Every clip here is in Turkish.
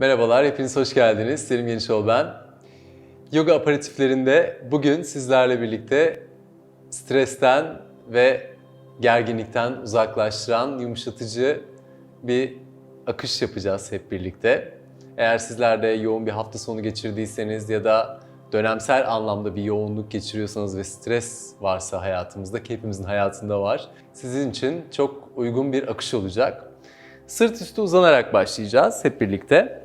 Merhabalar, hepiniz hoş geldiniz. Selim Genişoğlu ben. Yoga aparatiflerinde bugün sizlerle birlikte stresten ve gerginlikten uzaklaştıran yumuşatıcı bir akış yapacağız hep birlikte. Eğer sizler de yoğun bir hafta sonu geçirdiyseniz ya da dönemsel anlamda bir yoğunluk geçiriyorsanız ve stres varsa hayatımızda, ki hepimizin hayatında var, sizin için çok uygun bir akış olacak. Sırt üstü uzanarak başlayacağız hep birlikte.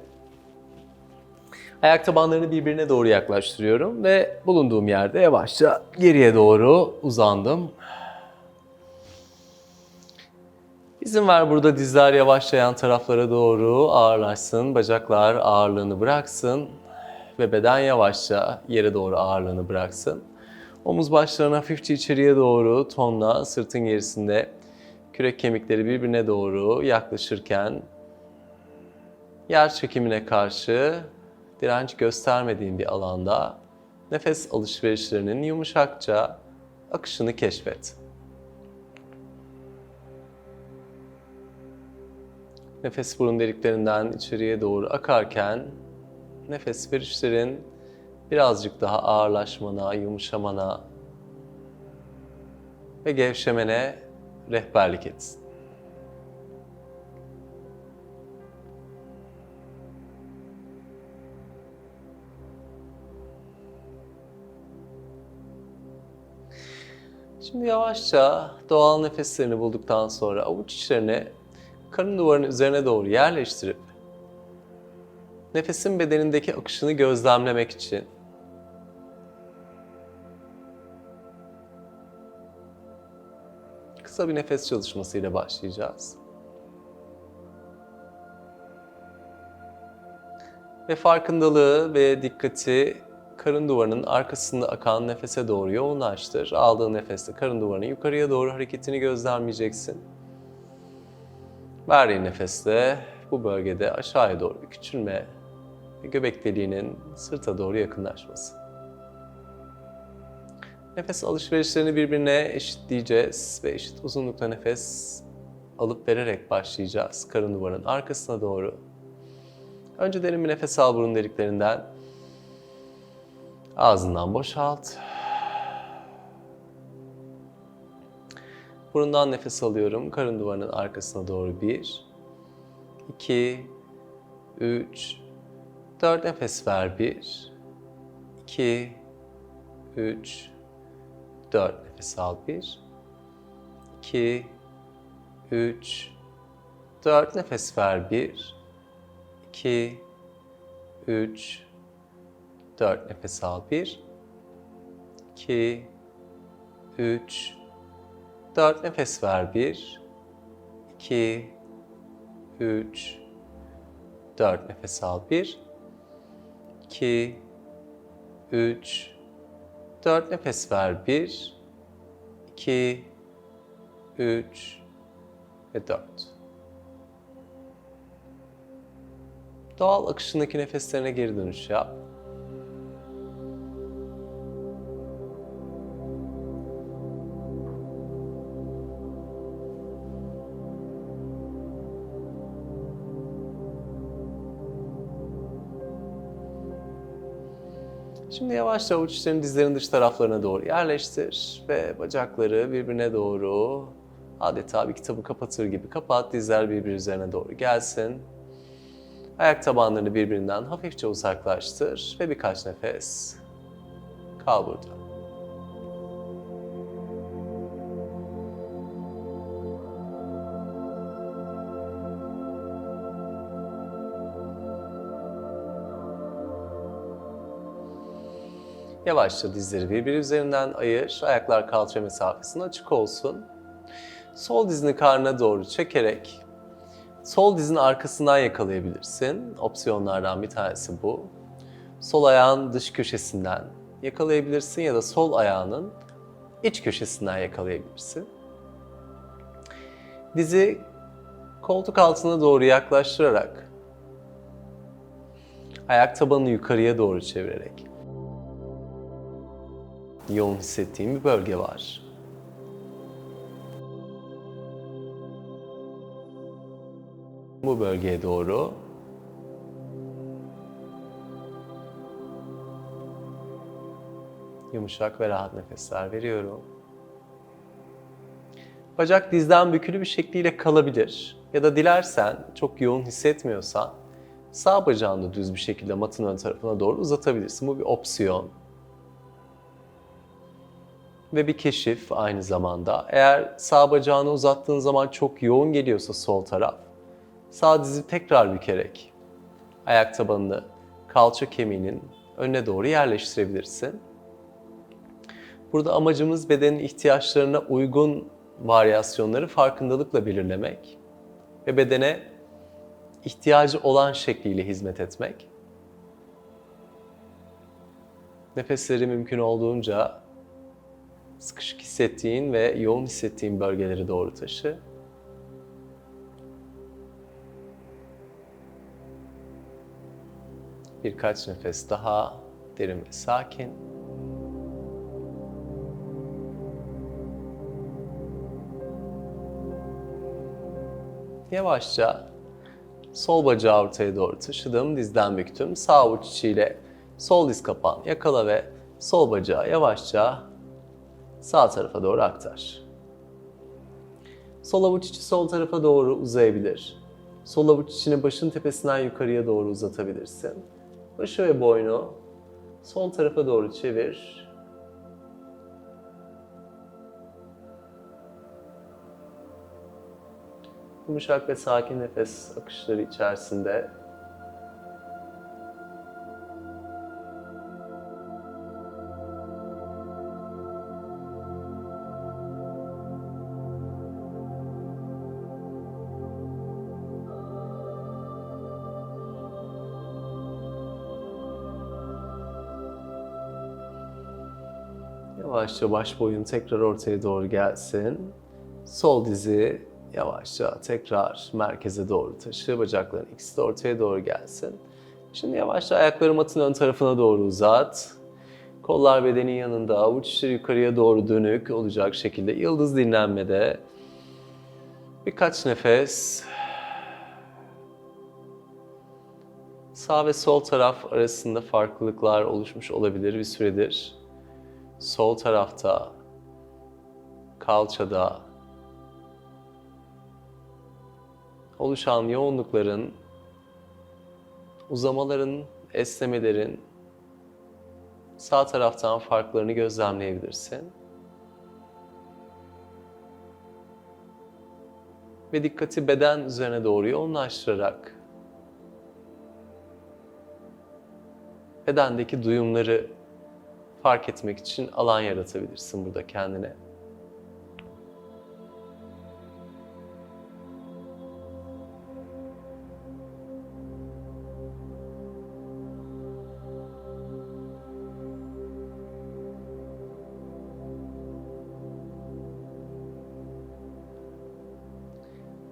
Ayak tabanlarını birbirine doğru yaklaştırıyorum ve bulunduğum yerde yavaşça geriye doğru uzandım. İzin ver burada dizler yavaşça yan taraflara doğru ağırlaşsın, bacaklar ağırlığını bıraksın ve beden yavaşça yere doğru ağırlığını bıraksın. Omuz başlarını hafifçe içeriye doğru tonla sırtın gerisinde kürek kemikleri birbirine doğru yaklaşırken yer çekimine karşı direnç göstermediğin bir alanda nefes alışverişlerinin yumuşakça akışını keşfet. Nefes burun deliklerinden içeriye doğru akarken nefes verişlerin birazcık daha ağırlaşmana, yumuşamana ve gevşemene rehberlik etsin. Şimdi yavaşça doğal nefeslerini bulduktan sonra avuç içlerini karın duvarının üzerine doğru yerleştirip nefesin bedenindeki akışını gözlemlemek için kısa bir nefes çalışmasıyla başlayacağız. Ve farkındalığı ve dikkati karın duvarının arkasında akan nefese doğru yoğunlaştır. Aldığın nefeste karın duvarının yukarıya doğru hareketini gözlemleyeceksin. Verdiğin nefeste bu bölgede aşağıya doğru bir küçülme ve göbek deliğinin sırta doğru yakınlaşması. Nefes alışverişlerini birbirine eşitleyeceğiz ve eşit uzunlukta nefes alıp vererek başlayacağız karın duvarının arkasına doğru. Önce derin bir nefes al burun deliklerinden. Ağzından boşalt. Burundan nefes alıyorum. Karın duvarının arkasına doğru bir, iki, üç, dört nefes ver. Bir, iki, üç, dört nefes al. Bir, iki, üç, dört nefes ver. Bir, iki, üç, 4 nefes al. 1 2 3 4 nefes ver. 1 2 3 4 nefes al. 1 2 3 4 nefes ver. 1 2 3 ve 4. Doğal akışındaki nefeslerine geri dönüş yap. Yavaşça avuç içlerini dizlerin dış taraflarına doğru yerleştir ve bacakları birbirine doğru adeta bir kitabı kapatır gibi kapat. Dizler birbiri üzerine doğru gelsin. Ayak tabanlarını birbirinden hafifçe uzaklaştır ve birkaç nefes kal burada. Yavaşça dizleri birbiri üzerinden ayır. Ayaklar kalça mesafesine açık olsun. Sol dizini karnına doğru çekerek sol dizin arkasından yakalayabilirsin. Opsiyonlardan bir tanesi bu. Sol ayağın dış köşesinden yakalayabilirsin ya da sol ayağının iç köşesinden yakalayabilirsin. Dizi koltuk altına doğru yaklaştırarak ayak tabanını yukarıya doğru çevirerek yoğun hissettiğim bir bölge var. Bu bölgeye doğru yumuşak ve rahat nefesler veriyorum. Bacak dizden bükülü bir şekliyle kalabilir ya da dilersen çok yoğun hissetmiyorsan sağ bacağını düz bir şekilde matın ön tarafına doğru uzatabilirsin. Bu bir opsiyon. Ve bir keşif aynı zamanda. Eğer sağ bacağını uzattığın zaman çok yoğun geliyorsa sol taraf, sağ dizi tekrar bükerek ayak tabanını kalça kemiğinin önüne doğru yerleştirebilirsin. Burada amacımız bedenin ihtiyaçlarına uygun varyasyonları farkındalıkla belirlemek ve bedene ihtiyacı olan şekliyle hizmet etmek. Nefesleri mümkün olduğunca sıkışık hissettiğin ve yoğun hissettiğin bölgeleri doğru taşı. Birkaç nefes daha derin ve sakin. Yavaşça sol bacağı ortaya doğru taşıdım, dizden büktüm. Sağ avuç içiyle sol diz kapağını yakala ve sol bacağı yavaşça sağ tarafa doğru aktar. Sol avuç içi sol tarafa doğru uzayabilir. Sol avuç içini başın tepesinden yukarıya doğru uzatabilirsin. Başı ve boynu sol tarafa doğru çevir. Yumuşak ve sakin nefes akışları içerisinde Yavaşça baş boyun tekrar ortaya doğru gelsin. Sol dizi yavaşça tekrar merkeze doğru taşı. Bacakların ikisi de ortaya doğru gelsin. Şimdi yavaşça ayakları matın ön tarafına doğru uzat. Kollar bedenin yanında, avuç yukarıya doğru dönük olacak şekilde yıldız dinlenmede. Birkaç nefes. Sağ ve sol taraf arasında farklılıklar oluşmuş olabilir bir süredir sol tarafta, kalçada oluşan yoğunlukların, uzamaların, esnemelerin sağ taraftan farklarını gözlemleyebilirsin. Ve dikkati beden üzerine doğru yoğunlaştırarak bedendeki duyumları fark etmek için alan yaratabilirsin burada kendine.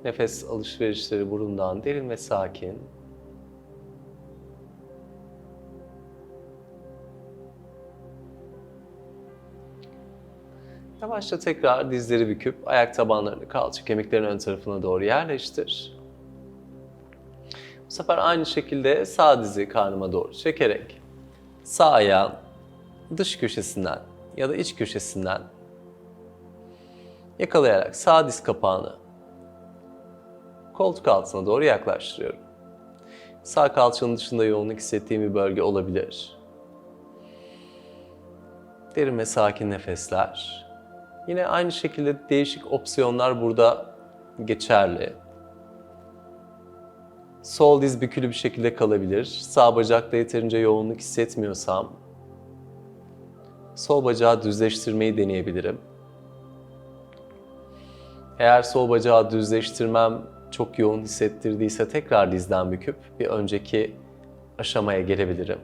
Nefes alışverişleri burundan derin ve sakin. Yavaşça tekrar dizleri büküp ayak tabanlarını kalça kemiklerin ön tarafına doğru yerleştir. Bu sefer aynı şekilde sağ dizi karnıma doğru çekerek sağ ayağın dış köşesinden ya da iç köşesinden yakalayarak sağ diz kapağını koltuk altına doğru yaklaştırıyorum. Sağ kalçanın dışında yoğunluk hissettiğim bir bölge olabilir. Derin ve sakin nefesler. Yine aynı şekilde değişik opsiyonlar burada geçerli. Sol diz bükülü bir şekilde kalabilir. Sağ bacakta yeterince yoğunluk hissetmiyorsam sol bacağı düzleştirmeyi deneyebilirim. Eğer sol bacağı düzleştirmem çok yoğun hissettirdiyse tekrar dizden büküp bir önceki aşamaya gelebilirim.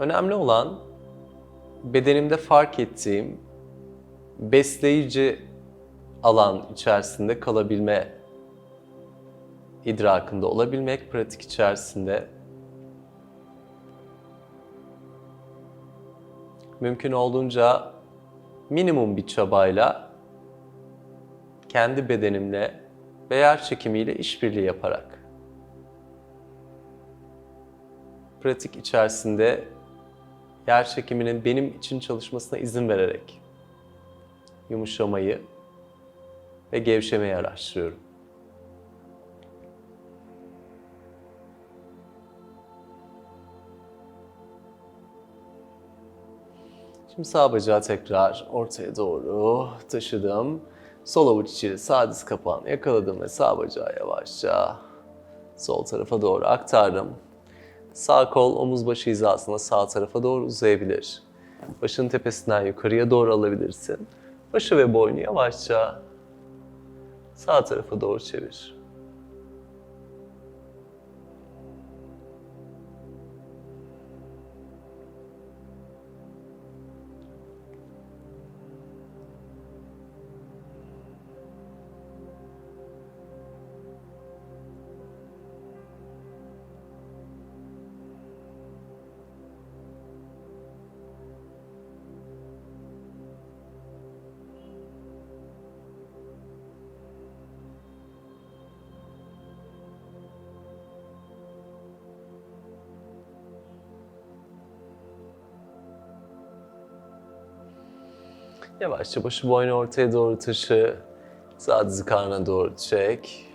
Önemli olan bedenimde fark ettiğim besleyici alan içerisinde kalabilme idrakında olabilmek, pratik içerisinde mümkün olduğunca minimum bir çabayla kendi bedenimle ve yer çekimiyle işbirliği yaparak pratik içerisinde yer çekiminin benim için çalışmasına izin vererek yumuşamayı ve gevşemeyi araştırıyorum. Şimdi sağ bacağı tekrar ortaya doğru taşıdım. Sol avuç içi sağ diz kapağını yakaladım ve sağ bacağı yavaşça sol tarafa doğru aktardım. Sağ kol omuz başı hizasında sağ tarafa doğru uzayabilir. Başın tepesinden yukarıya doğru alabilirsin. Başı ve boynu yavaşça sağ tarafa doğru çevir. Yavaşça başı boynu ortaya doğru taşı. Sağ dizi karnına doğru çek.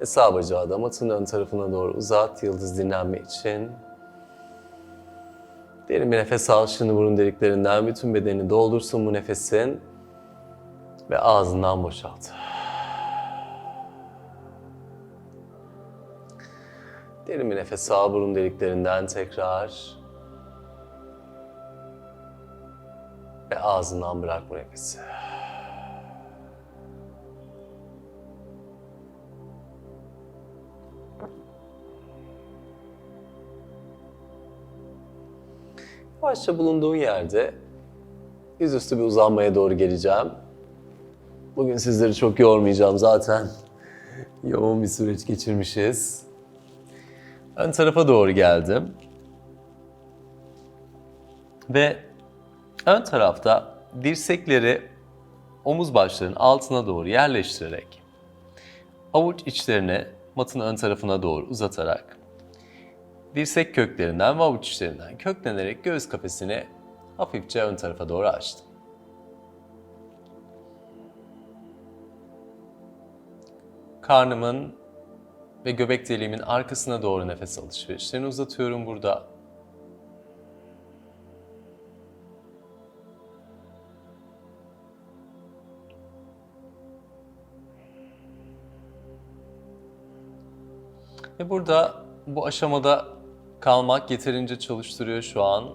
Ve sağ bacağı da matın ön tarafına doğru uzat yıldız dinlenme için. Derin bir nefes al şimdi burun deliklerinden. Bütün bedenini doldursun bu nefesin. Ve ağzından boşalt. Derin bir nefes al burun deliklerinden tekrar. Ve ağzından bırak bu nefesi. Yavaşça bulunduğun yerde yüzüstü bir uzanmaya doğru geleceğim. Bugün sizleri çok yormayacağım zaten. Yoğun bir süreç geçirmişiz. Ön tarafa doğru geldim. Ve ön tarafta dirsekleri omuz başlarının altına doğru yerleştirerek avuç içlerini matın ön tarafına doğru uzatarak dirsek köklerinden ve avuç içlerinden köklenerek göğüs kafesini hafifçe ön tarafa doğru açtım. Karnımın ve göbek deliğimin arkasına doğru nefes alışverişlerini uzatıyorum burada. Ve burada bu aşamada kalmak yeterince çalıştırıyor şu an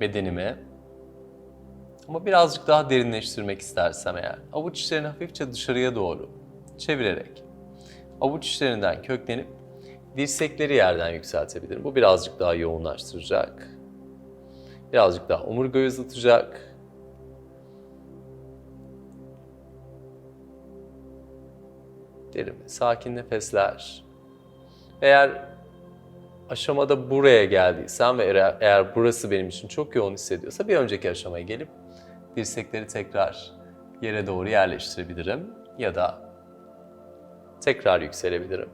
bedenimi. Ama birazcık daha derinleştirmek istersem eğer avuç içlerini hafifçe dışarıya doğru çevirerek avuç içlerinden köklenip dirsekleri yerden yükseltebilirim. Bu birazcık daha yoğunlaştıracak. Birazcık daha omurgayı uzatacak. Ve sakin nefesler. Eğer aşamada buraya geldiysem ve eğer, eğer burası benim için çok yoğun hissediyorsa bir önceki aşamaya gelip dirsekleri tekrar yere doğru yerleştirebilirim ya da tekrar yükselebilirim.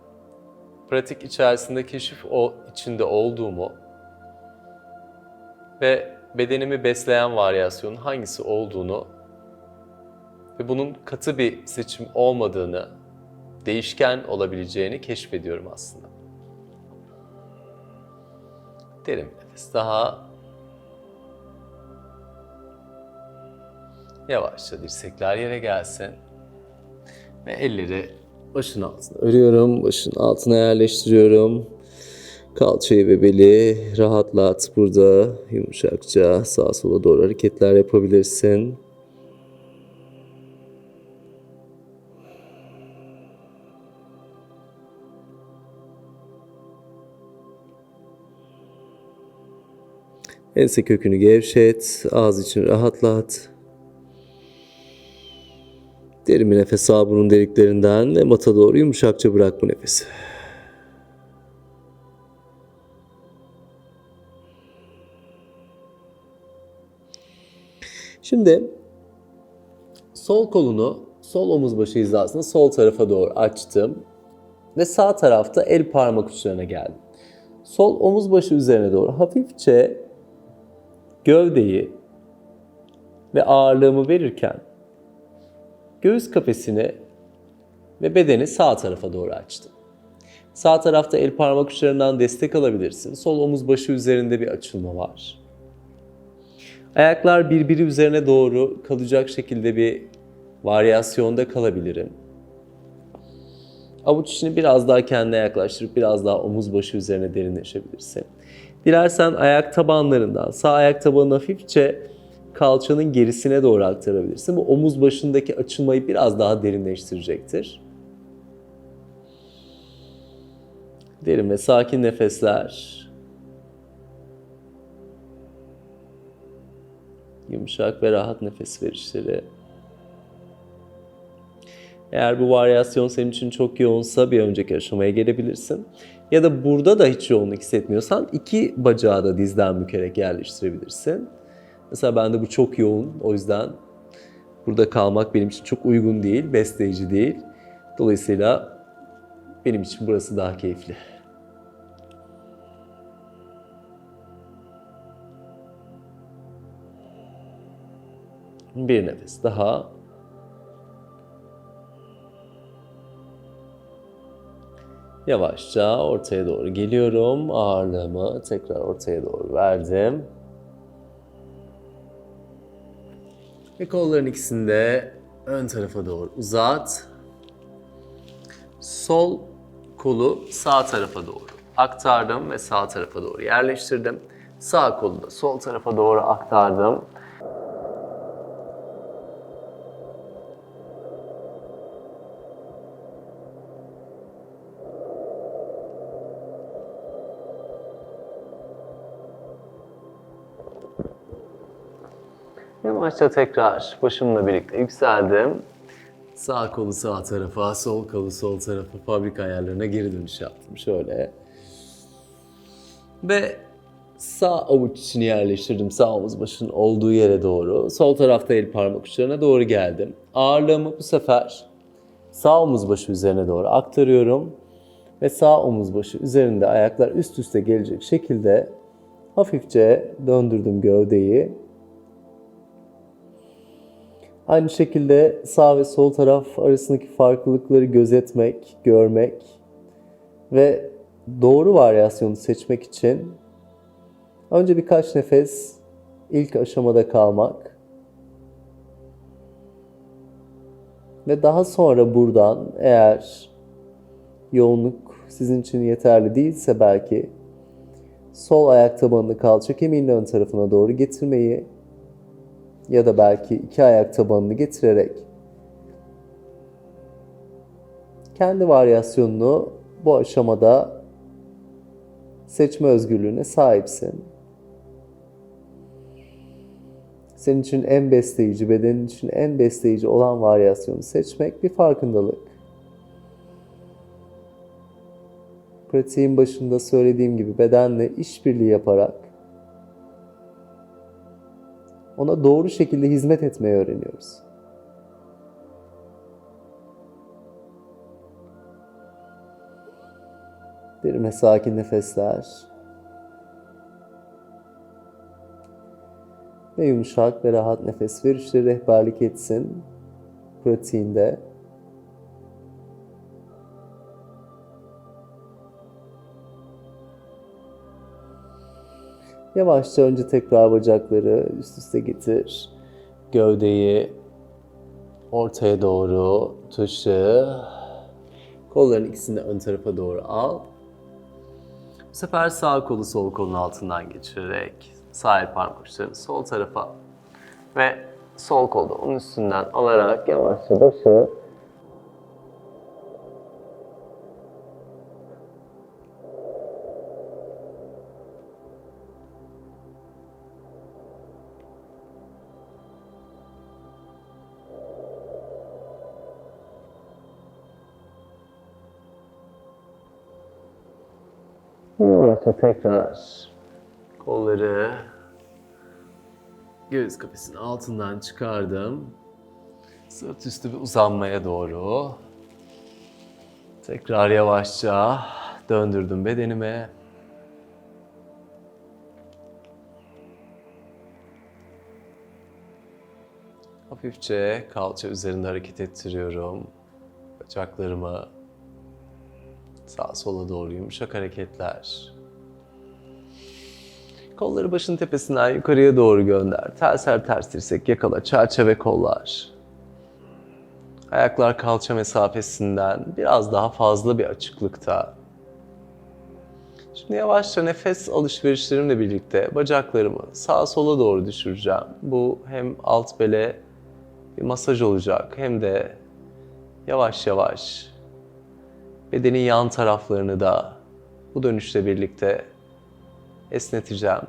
Pratik içerisinde keşif o içinde olduğumu ve bedenimi besleyen varyasyonun hangisi olduğunu ve bunun katı bir seçim olmadığını, değişken olabileceğini keşfediyorum aslında. Derin bir nefes daha. Yavaşça dirsekler yere gelsin. Ve elleri başın altına örüyorum. Başın altına yerleştiriyorum. Kalçayı ve beli rahatlat burada. Yumuşakça sağa sola doğru hareketler yapabilirsin. Ense kökünü gevşet, ağız için rahatlat. Derin bir nefes sağ burun deliklerinden ve mata doğru yumuşakça bırak bu nefesi. Şimdi sol kolunu sol omuz başı hizasına sol tarafa doğru açtım ve sağ tarafta el parmak uçlarına geldim. Sol omuz başı üzerine doğru hafifçe gövdeyi ve ağırlığımı verirken göğüs kafesini ve bedeni sağ tarafa doğru açtım. Sağ tarafta el parmak uçlarından destek alabilirsin. Sol omuz başı üzerinde bir açılma var. Ayaklar birbiri üzerine doğru kalacak şekilde bir varyasyonda kalabilirim. Avuç içini biraz daha kendine yaklaştırıp biraz daha omuz başı üzerine derinleşebilirsin. Dilersen ayak tabanlarından sağ ayak tabanını hafifçe kalçanın gerisine doğru aktarabilirsin. Bu omuz başındaki açılmayı biraz daha derinleştirecektir. Derin ve sakin nefesler. Yumuşak ve rahat nefes verişleri. Eğer bu varyasyon senin için çok yoğunsa bir önceki aşamaya gelebilirsin. Ya da burada da hiç yoğunluk hissetmiyorsan iki bacağı da dizden bükerek yerleştirebilirsin. Mesela bende bu çok yoğun. O yüzden burada kalmak benim için çok uygun değil, besleyici değil. Dolayısıyla benim için burası daha keyifli. Bir nefes daha. Yavaşça ortaya doğru geliyorum. Ağırlığımı tekrar ortaya doğru verdim. Ve kolların ikisini de ön tarafa doğru uzat. Sol kolu sağ tarafa doğru aktardım ve sağ tarafa doğru yerleştirdim. Sağ kolu da sol tarafa doğru aktardım. Yavaşça tekrar başımla birlikte yükseldim. Sağ kolu sağ tarafa, sol kolu sol tarafa fabrika ayarlarına geri dönüş yaptım. Şöyle. Ve sağ avuç içini yerleştirdim sağ omuz başının olduğu yere doğru. Sol tarafta el parmak uçlarına doğru geldim. Ağırlığımı bu sefer sağ omuz başı üzerine doğru aktarıyorum. Ve sağ omuz başı üzerinde ayaklar üst üste gelecek şekilde hafifçe döndürdüm gövdeyi. Aynı şekilde sağ ve sol taraf arasındaki farklılıkları gözetmek, görmek ve doğru varyasyonu seçmek için önce birkaç nefes ilk aşamada kalmak ve daha sonra buradan eğer yoğunluk sizin için yeterli değilse belki sol ayak tabanını kalça kemiğinin ön tarafına doğru getirmeyi ya da belki iki ayak tabanını getirerek kendi varyasyonunu bu aşamada seçme özgürlüğüne sahipsin. Senin için en besleyici, bedenin için en besleyici olan varyasyonu seçmek bir farkındalık. Pratiğin başında söylediğim gibi bedenle işbirliği yaparak ona doğru şekilde hizmet etmeyi öğreniyoruz. Derin ve sakin nefesler. Ve yumuşak ve rahat nefes verişleri rehberlik etsin pratiğinde. Yavaşça önce tekrar bacakları üst üste getir. Gövdeyi ortaya doğru taşı. Kolların ikisini de ön tarafa doğru al. Bu sefer sağ kolu sol kolun altından geçirerek sağ el parmak sol tarafa ve sol kolda onun üstünden alarak yavaşça başı Ve tekrar kolları göğüs kafesinin altından çıkardım. Sırt üstü bir uzanmaya doğru. Tekrar yavaşça döndürdüm bedenime. Hafifçe kalça üzerinde hareket ettiriyorum. Bacaklarımı sağa sola doğru yumuşak hareketler. Kolları başın tepesinden yukarıya doğru gönder. Terser ters dirsek yakala çerçeve kollar. Ayaklar kalça mesafesinden biraz daha fazla bir açıklıkta. Şimdi yavaşça nefes alışverişlerimle birlikte bacaklarımı sağa sola doğru düşüreceğim. Bu hem alt bele bir masaj olacak hem de yavaş yavaş bedenin yan taraflarını da bu dönüşle birlikte esneteceğim.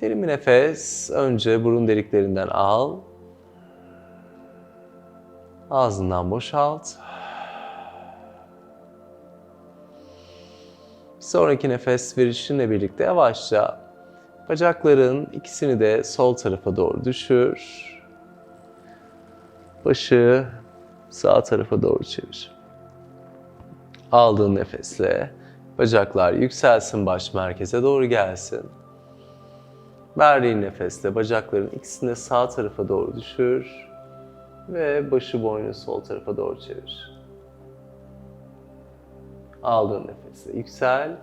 Derin bir nefes önce burun deliklerinden al. Ağzından boşalt. Sonraki nefes verişinle birlikte yavaşça bacakların ikisini de sol tarafa doğru düşür. Başı sağ tarafa doğru çevir. Aldığın nefesle bacaklar yükselsin baş merkeze doğru gelsin. Verdiğin nefesle bacakların ikisini de sağ tarafa doğru düşür ve başı boynu sol tarafa doğru çevir. Aldığın nefesle yüksel.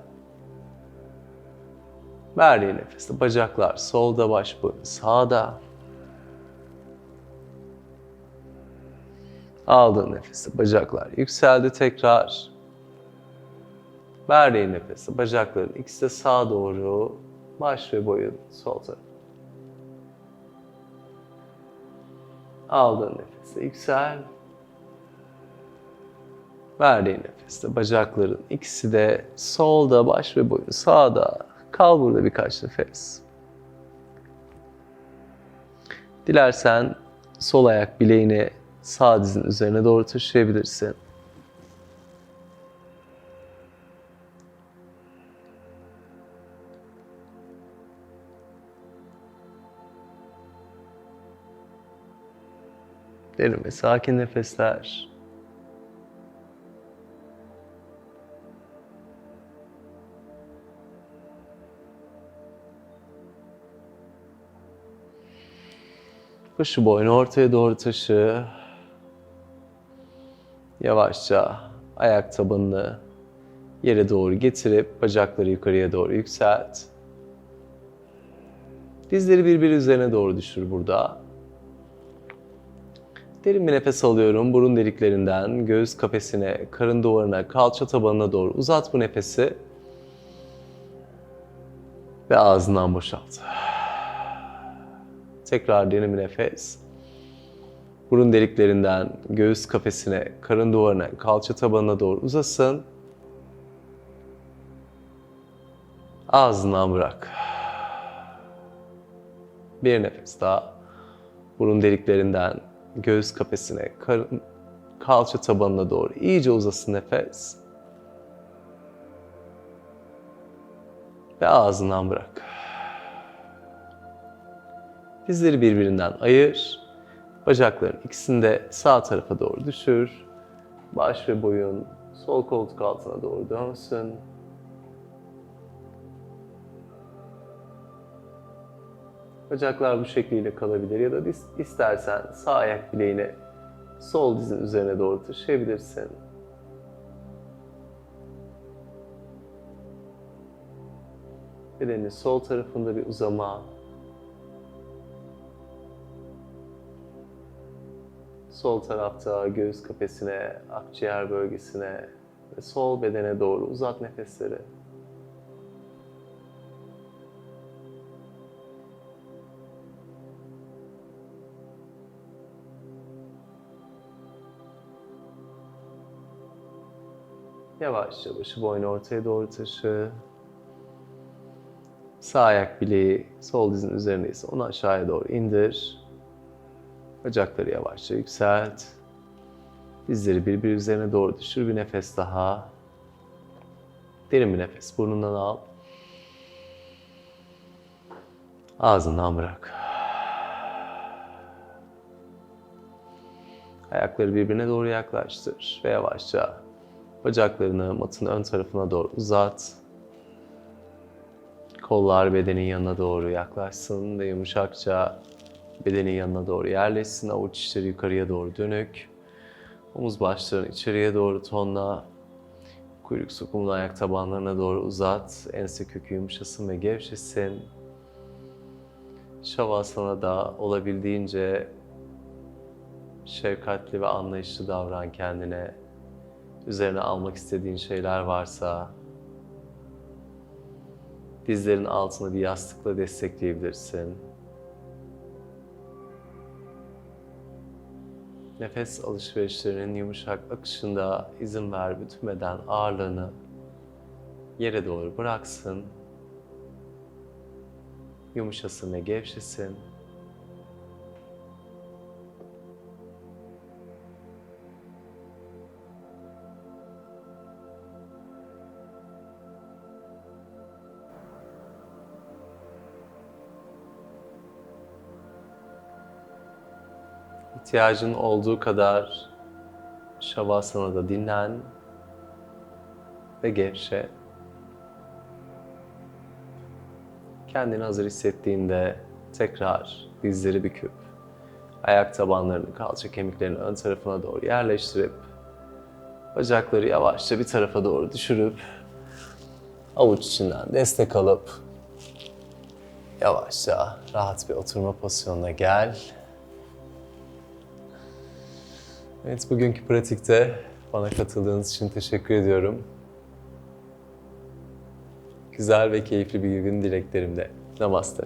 Verdiğin nefesle bacaklar solda, baş boyun sağda. Aldığın nefesle bacaklar yükseldi tekrar. Verdiğin nefesle bacakların ikisi de sağa doğru, baş ve boyun sol tarafa. Aldığın nefesle yüksel. Verdiğin nefeste bacakların ikisi de solda, baş ve boyun sağda. Kal burada birkaç nefes. Dilersen sol ayak bileğini sağ dizin üzerine doğru taşıyabilirsin. Derin ve sakin nefesler. Başı boynu ortaya doğru taşı. Yavaşça ayak tabanını yere doğru getirip bacakları yukarıya doğru yükselt. Dizleri birbiri üzerine doğru düşür burada. Derin bir nefes alıyorum. Burun deliklerinden göğüs kafesine, karın duvarına, kalça tabanına doğru uzat bu nefesi. Ve ağzından boşalt. Tekrar derin bir nefes. Burun deliklerinden göğüs kafesine, karın duvarına, kalça tabanına doğru uzasın. Ağzından bırak. Bir nefes daha. Burun deliklerinden göğüs kafesine, karın, kalça tabanına doğru iyice uzasın nefes. Ve ağzından bırak. Dizleri birbirinden ayır. Bacakların ikisini de sağ tarafa doğru düşür. Baş ve boyun sol koltuk altına doğru dönsün. Bacaklar bu şekliyle kalabilir ya da istersen sağ ayak bileğini sol dizin üzerine doğru taşıyabilirsin. Bedenin sol tarafında bir uzama. Sol tarafta göğüs kafesine, akciğer bölgesine ve sol bedene doğru uzat nefesleri. Yavaşça başı boynu ortaya doğru taşı. Sağ ayak bileği sol dizin üzerindeyse onu aşağıya doğru indir. Bacakları yavaşça yükselt. Dizleri birbiri üzerine doğru düşür. Bir nefes daha. Derin bir nefes burnundan al. Ağzından bırak. Ayakları birbirine doğru yaklaştır ve yavaşça Bacaklarını matın ön tarafına doğru uzat. Kollar bedenin yanına doğru yaklaşsın ve yumuşakça bedenin yanına doğru yerleşsin. Avuç içleri yukarıya doğru dönük. Omuz başlarını içeriye doğru tonla. Kuyruk sokumunu ayak tabanlarına doğru uzat. Ense kökü yumuşasın ve gevşesin. Şavasana da olabildiğince şefkatli ve anlayışlı davran kendine. Üzerine almak istediğin şeyler varsa dizlerin altını bir yastıkla destekleyebilirsin. Nefes alışverişlerinin yumuşak akışında izin ver bütün beden ağırlığını yere doğru bıraksın. Yumuşasın ve gevşesin. İhtiyacın olduğu kadar Şavasana'da dinlen ve gevşe. Kendini hazır hissettiğinde tekrar dizleri büküp ayak tabanlarını kalça kemiklerinin ön tarafına doğru yerleştirip bacakları yavaşça bir tarafa doğru düşürüp avuç içinden destek alıp yavaşça rahat bir oturma pozisyonuna gel. Evet, bugünkü pratikte bana katıldığınız için teşekkür ediyorum. Güzel ve keyifli bir gün dileklerimle. Namaste.